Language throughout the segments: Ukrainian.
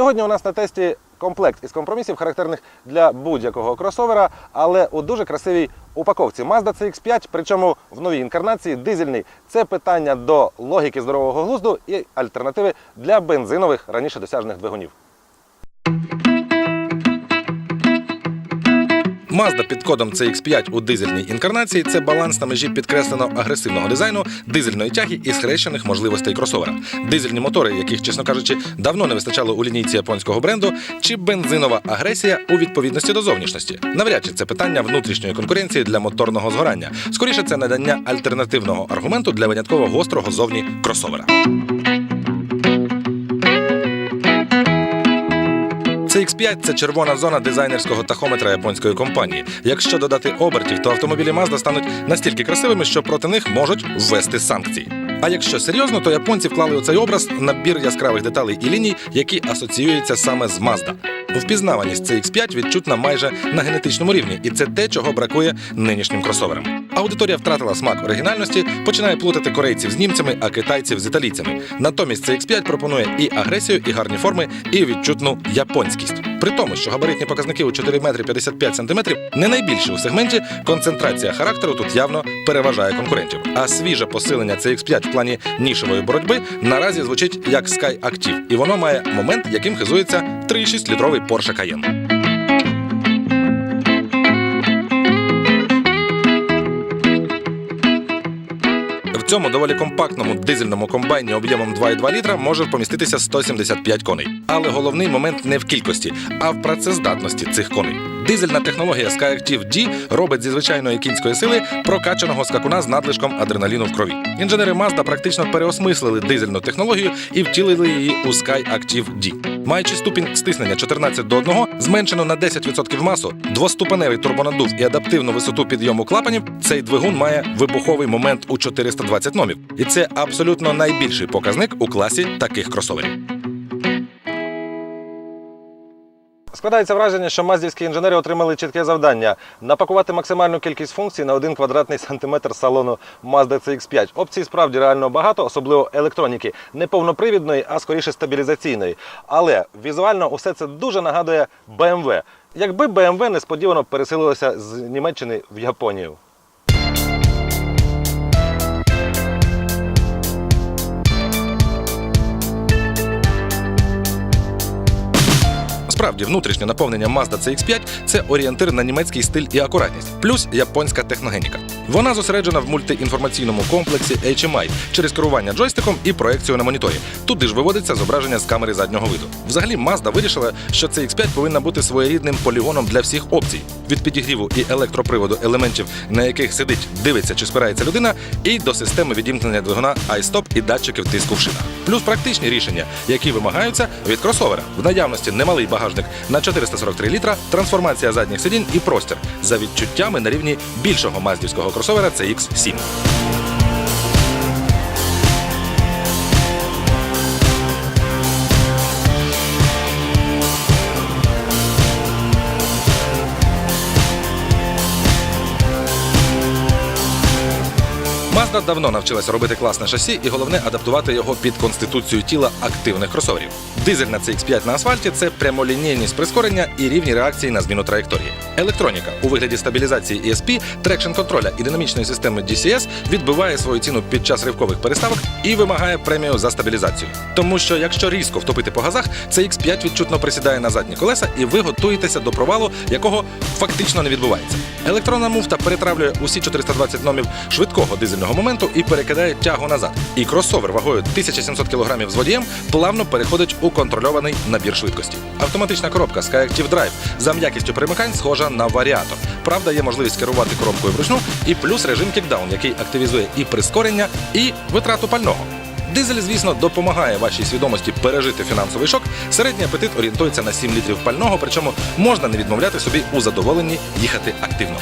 Сьогодні у нас на тесті комплект із компромісів, характерних для будь-якого кросовера, але у дуже красивій упаковці. Mazda CX-5, причому в новій інкарнації дизельний. Це питання до логіки здорового глузду і альтернативи для бензинових раніше досяжних двигунів. Mazda під кодом CX5 у дизельній інкарнації це баланс на межі підкреслено агресивного дизайну, дизельної тяги і схрещених можливостей кросовера. Дизельні мотори, яких, чесно кажучи, давно не вистачало у лінійці японського бренду, чи бензинова агресія у відповідності до зовнішності. Навряд чи це питання внутрішньої конкуренції для моторного згорання. Скоріше, це надання альтернативного аргументу для винятково гострого зовні кросовера. CX5 – це червона зона дизайнерського тахометра японської компанії. Якщо додати обертів, то автомобілі Mazda стануть настільки красивими, що проти них можуть ввести санкції. А якщо серйозно, то японці вклали у цей образ набір яскравих деталей і ліній, які асоціюються саме з Mazda. Впізнаваність CX5 відчутна майже на генетичному рівні, і це те, чого бракує нинішнім кросоверам. Аудиторія втратила смак оригінальності, починає плутати корейців з німцями, а китайців з італійцями. Натомість CX5 пропонує і агресію, і гарні форми, і відчутну японськість. При тому, що габаритні показники у 4 метри 55 сантиметрів не найбільші у сегменті, концентрація характеру тут явно переважає конкурентів. А свіже посилення CX5 в плані нішевої боротьби наразі звучить як Sky Active, і воно має момент, яким хизується 3,6-літровий Porsche Cayenne. Цьому доволі компактному дизельному комбайні об'ємом 2,2 літра може поміститися 175 коней. Але головний момент не в кількості, а в працездатності цих коней. Дизельна технологія SkyActiv D робить зі звичайної кінської сили прокачаного скакуна з надлишком адреналіну в крові. Інженери Mazda практично переосмислили дизельну технологію і втілили її у SkyActiv D. Маючи ступінь стиснення 14 до 1, зменшено на 10% масу, двоступеневий турбонадув і адаптивну висоту підйому клапанів, цей двигун має вибуховий момент у 420 номів. І це абсолютно найбільший показник у класі таких кросоверів. Складається враження, що маздівські інженери отримали чітке завдання напакувати максимальну кількість функцій на один квадратний сантиметр салону Mazda CX5. Опцій справді реально багато, особливо електроніки, не повнопривідної, а скоріше стабілізаційної. Але візуально усе це дуже нагадує BMW. Якби BMW несподівано переселилося з Німеччини в Японію. Справді, внутрішнє наповнення Mazda CX5 – це орієнтир на німецький стиль і акуратність, плюс японська техногеніка. Вона зосереджена в мультиінформаційному комплексі HMI через керування джойстиком і проекцію на моніторі. Туди ж виводиться зображення з камери заднього виду. Взагалі, Mazda вирішила, що CX5 повинна бути своєрідним полігоном для всіх опцій від підігріву і електроприводу елементів, на яких сидить, дивиться чи спирається людина, і до системи відімкнення двигуна iStop і датчиків тиску в шинах. Плюс практичні рішення, які вимагаються від кросовера. В наявності немалий багажник на 443 літра, трансформація задніх сидінь і простір за відчуттями на рівні більшого маздівського кросовера CX-7. Mazda давно навчилася робити класне шасі і головне адаптувати його під конституцію тіла активних кросоверів. Дизель на CX5 на асфальті це прямолінійність прискорення і рівні реакції на зміну траєкторії. Електроніка у вигляді стабілізації ESP, трекшн контроля і динамічної системи DCS відбиває свою ціну під час ривкових переставок і вимагає премію за стабілізацію. Тому що якщо різко втопити по газах, CX5 відчутно присідає на задні колеса, і ви готуєтеся до провалу, якого фактично не відбувається. Електронна муфта перетравлює усі 420 номів швидкого дизельного моменту і перекидає тягу назад. І кросовер вагою 1700 кг з водієм плавно переходить у контрольований набір швидкості. Автоматична коробка SkyActiv Drive за м'якістю примикань схожа на варіатор. Правда, є можливість керувати коробкою вручну і плюс режим кікдаун, який активізує і прискорення, і витрату пального. Дизель, звісно, допомагає вашій свідомості пережити фінансовий шок. Середній апетит орієнтується на 7 літрів пального, причому можна не відмовляти собі у задоволенні їхати активно.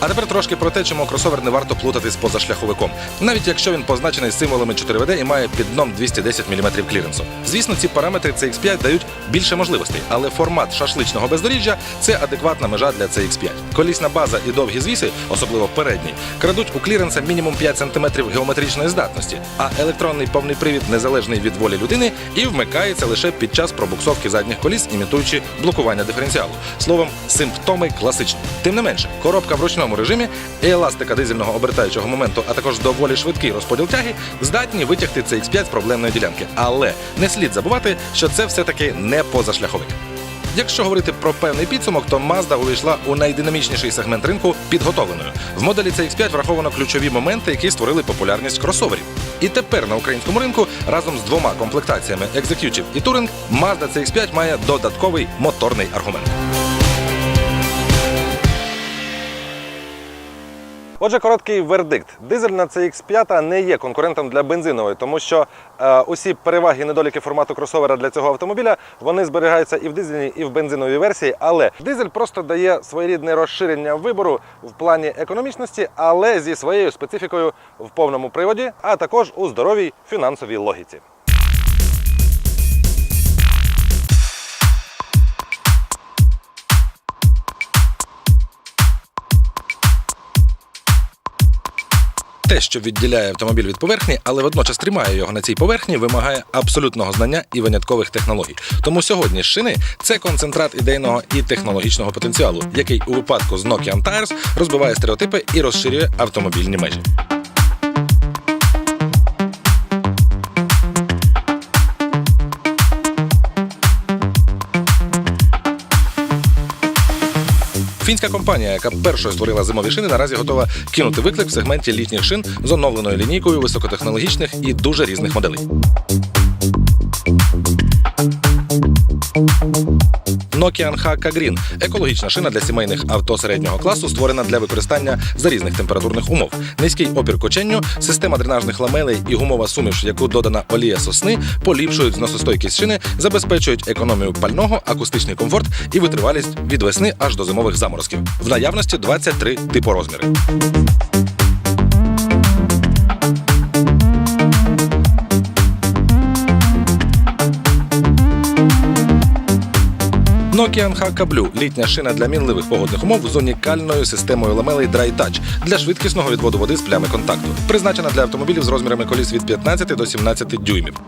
А тепер трошки про те, чому кросовер не варто плутати з позашляховиком, навіть якщо він позначений символами 4WD і має під дном 210 мм кліренсу. Звісно, ці параметри CX5 дають більше можливостей, але формат шашличного бездоріжжя це адекватна межа для CX5. Колісна база і довгі звіси, особливо передній, крадуть у кліренса мінімум 5 см геометричної здатності, а електронний повний привід незалежний від волі людини і вмикається лише під час пробуксовки задніх коліс, імітуючи блокування диференціалу. Словом, симптоми класичні. Тим не менше, коробка в ручному режимі еластика дизельного обертаючого моменту, а також доволі швидкий розподіл тяги, здатні витягти CX5 з проблемної ділянки. Але не слід забувати, що це все-таки не позашляховик. Якщо говорити про певний підсумок, то Mazda увійшла у найдинамічніший сегмент ринку підготовленою. В моделі CX5 враховано ключові моменти, які створили популярність кросоверів. І тепер на українському ринку разом з двома комплектаціями Executive і Touring Mazda CX5 має додатковий моторний аргумент. Отже, короткий вердикт. Дизельна CX5 не є конкурентом для бензинової, тому що е, усі переваги і недоліки формату кросовера для цього автомобіля вони зберігаються і в дизельній, і в бензиновій версії. Але дизель просто дає своєрідне розширення вибору в плані економічності, але зі своєю специфікою в повному приводі, а також у здоровій фінансовій логіці. Те, що відділяє автомобіль від поверхні, але водночас тримає його на цій поверхні, вимагає абсолютного знання і виняткових технологій. Тому сьогодні шини це концентрат ідейного і технологічного потенціалу, який у випадку з Nokian Tires розбиває стереотипи і розширює автомобільні межі. Фінська компанія, яка першою створила зимові шини, наразі готова кинути виклик в сегменті літніх шин з оновленою лінійкою високотехнологічних і дуже різних моделей. Nokian HK Green – екологічна шина для сімейних авто середнього класу, створена для використання за різних температурних умов. Низький опір коченню, система дренажних ламелей і гумова суміш, яку додана олія сосни, поліпшують зносостойкість шини, забезпечують економію пального, акустичний комфорт і витривалість від весни аж до зимових заморозків. В наявності 23 типорозміри. Nokian HK Blue – літня шина для мінливих погодних умов з унікальною системою ламелей Dry Touch для швидкісного відводу води з плями контакту. Призначена для автомобілів з розмірами коліс від 15 до 17 дюймів.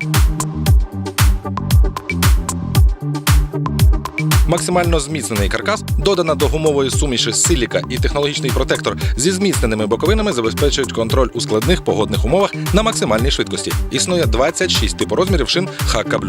Максимально зміцнений каркас додана до гумової суміші силіка і технологічний протектор зі зміцненими боковинами забезпечують контроль у складних погодних умовах на максимальній швидкості. Існує 26 типорозмірів шин HK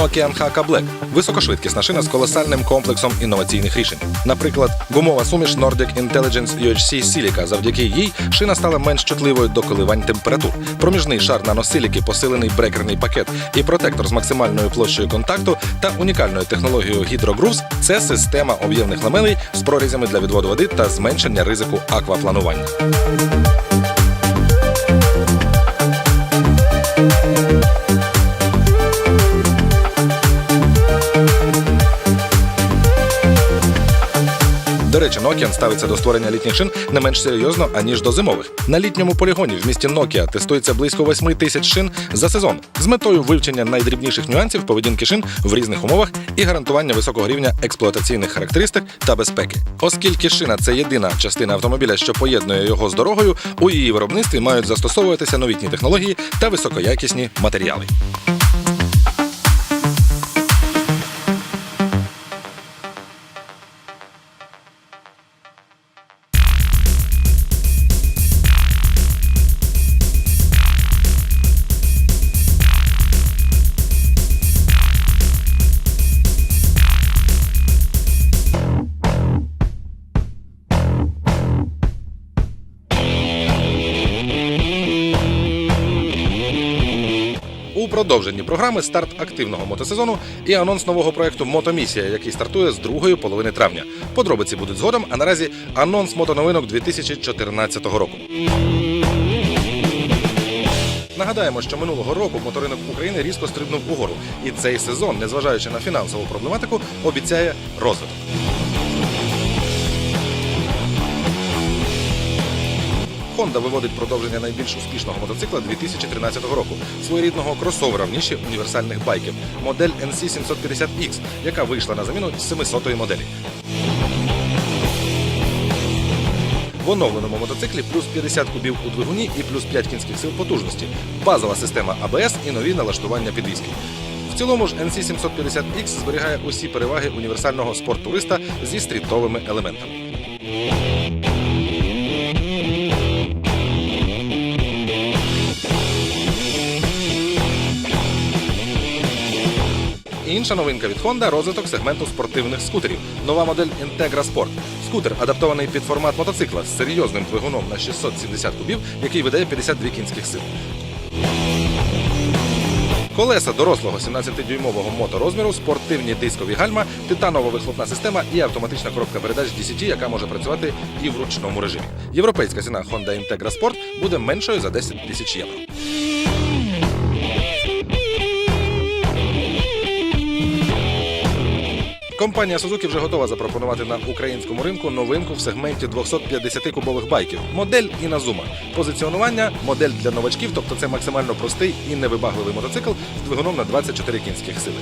Blue. Nokian HK Black – високошвидкісна шина з колосальним комплексом інноваційних рішень. Наприклад, гумова суміш Nordic Intelligence UHC Silica. Завдяки їй шина стала менш чутливою до коливань температур. Проміжний шар наносиліки, посилений брекерний пакет і протектор з максимальною площею контакту та унікальною технологією Grooves – це система об'ємних ламелей з прорізями для відводу води та зменшення ризику аквапланування. До ставиться до створення літніх шин не менш серйозно, аніж до зимових. На літньому полігоні в місті Nokia тестується близько 8 тисяч шин за сезон з метою вивчення найдрібніших нюансів поведінки шин в різних умовах і гарантування високого рівня експлуатаційних характеристик та безпеки. Оскільки шина це єдина частина автомобіля, що поєднує його з дорогою, у її виробництві мають застосовуватися новітні технології та високоякісні матеріали. Продовженні програми старт активного мотосезону і анонс нового проекту Мотомісія, який стартує з другої половини травня. Подробиці будуть згодом, а наразі анонс мотоновинок 2014 року. Нагадаємо, що минулого року моторинок України різко стрибнув угору, і цей сезон, незважаючи на фінансову проблематику, обіцяє розвиток. Honda виводить продовження найбільш успішного мотоцикла 2013 року, своєрідного кросовера в ніші універсальних байків, модель NC750X, яка вийшла на заміну 700-ї моделі. В оновленому мотоциклі плюс 50 кубів у двигуні і плюс 5 кінських сил потужності, базова система ABS і нові налаштування підвіски. В цілому ж NC750X зберігає усі переваги універсального спорттуриста зі стрітовими елементами. Інша новинка від Honda – розвиток сегменту спортивних скутерів. Нова модель Integra Sport. Скутер адаптований під формат мотоцикла з серйозним двигуном на 670 кубів, який видає 52 кінських сил. Колеса дорослого 17-дюймового моторозміру, спортивні дискові гальма, титанова вихлопна система і автоматична коробка передач DCT, яка може працювати і в ручному режимі. Європейська ціна Honda Integra Sport буде меншою за 10 тисяч євро. Компанія Suzuki вже готова запропонувати на українському ринку новинку в сегменті 250-кубових байків. Модель Inazuma. Позиціонування модель для новачків, тобто це максимально простий і невибагливий мотоцикл з двигуном на 24 кінських сили.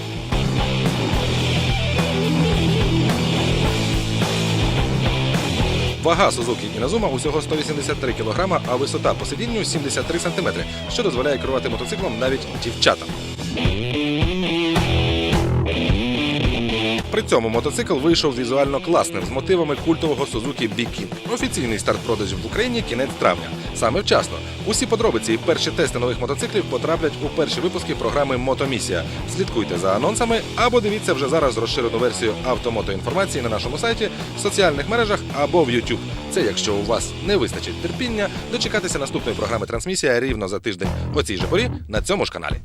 Вага Suzuki Inazuma усього 183 кг, а висота по сидінню 73 см, що дозволяє керувати мотоциклом навіть дівчатам. При цьому мотоцикл вийшов візуально класним з мотивами культового Suzuki B-King. Офіційний старт продажів в Україні кінець травня. Саме вчасно. Усі подробиці і перші тести нових мотоциклів потраплять у перші випуски програми Мотомісія. Слідкуйте за анонсами або дивіться вже зараз розширену версію автомотоінформації на нашому сайті, в соціальних мережах або в YouTube. Це якщо у вас не вистачить терпіння, дочекатися наступної програми Трансмісія рівно за тиждень о цій же порі на цьому ж каналі.